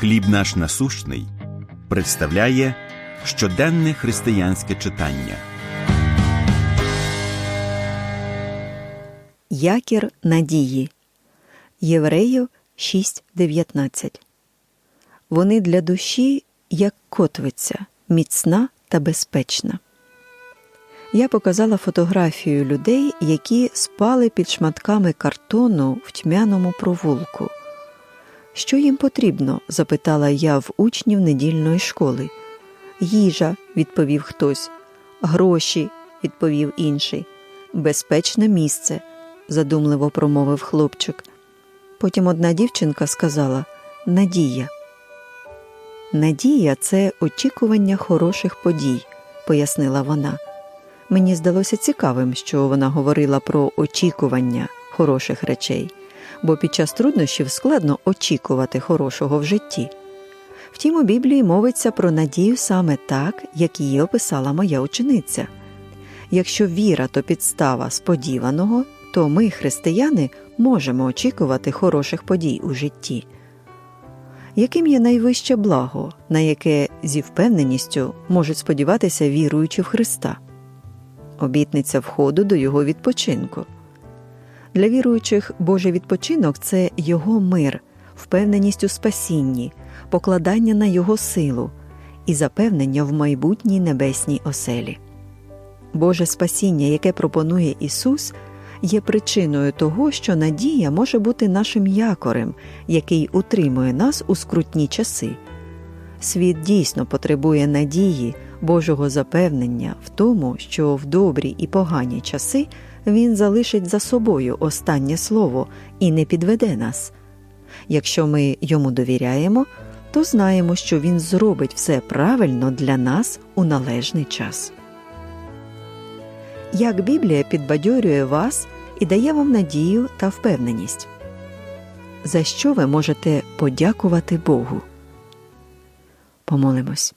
Хліб наш насущний представляє щоденне християнське читання. Якір надії. Євреїв 6.19. Вони для душі, як котвиця, міцна та безпечна. Я показала фотографію людей, які спали під шматками картону в тьмяному провулку. Що їм потрібно? запитала я в учнів недільної школи. Їжа, відповів хтось, гроші, відповів інший, безпечне місце, задумливо промовив хлопчик. Потім одна дівчинка сказала Надія. Надія це очікування хороших подій, пояснила вона. Мені здалося цікавим, що вона говорила про очікування хороших речей, бо під час труднощів складно очікувати хорошого в житті. Втім, у Біблії мовиться про надію саме так, як її описала моя учениця. Якщо віра то підстава сподіваного, то ми, християни, можемо очікувати хороших подій у житті. Яким є найвище благо, на яке зі впевненістю можуть сподіватися віруючи в Христа? Обітниця входу до Його відпочинку. Для віруючих Божий відпочинок це Його мир, впевненість у спасінні, покладання на Його силу і запевнення в майбутній небесній оселі. Боже спасіння, яке пропонує Ісус, є причиною того, що надія може бути нашим якорем, який утримує нас у скрутні часи. Світ дійсно потребує надії, Божого запевнення в тому, що в добрі і погані часи Він залишить за собою останнє слово і не підведе нас. Якщо ми йому довіряємо, то знаємо, що Він зробить все правильно для нас у належний час. Як Біблія підбадьорює вас і дає вам надію та впевненість, за що ви можете подякувати Богу? Помолимось.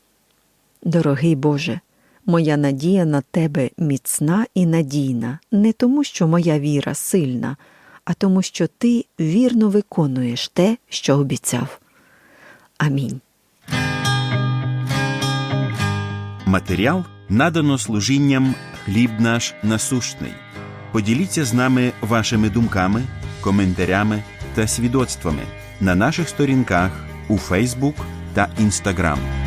Дорогий Боже, моя надія на Тебе міцна і надійна, не тому, що моя віра сильна, а тому, що Ти вірно виконуєш те, що обіцяв. Амінь. Матеріал надано служінням хліб наш насущний. Поділіться з нами вашими думками, коментарями та свідоцтвами на наших сторінках у Фейсбук та Інстаграм.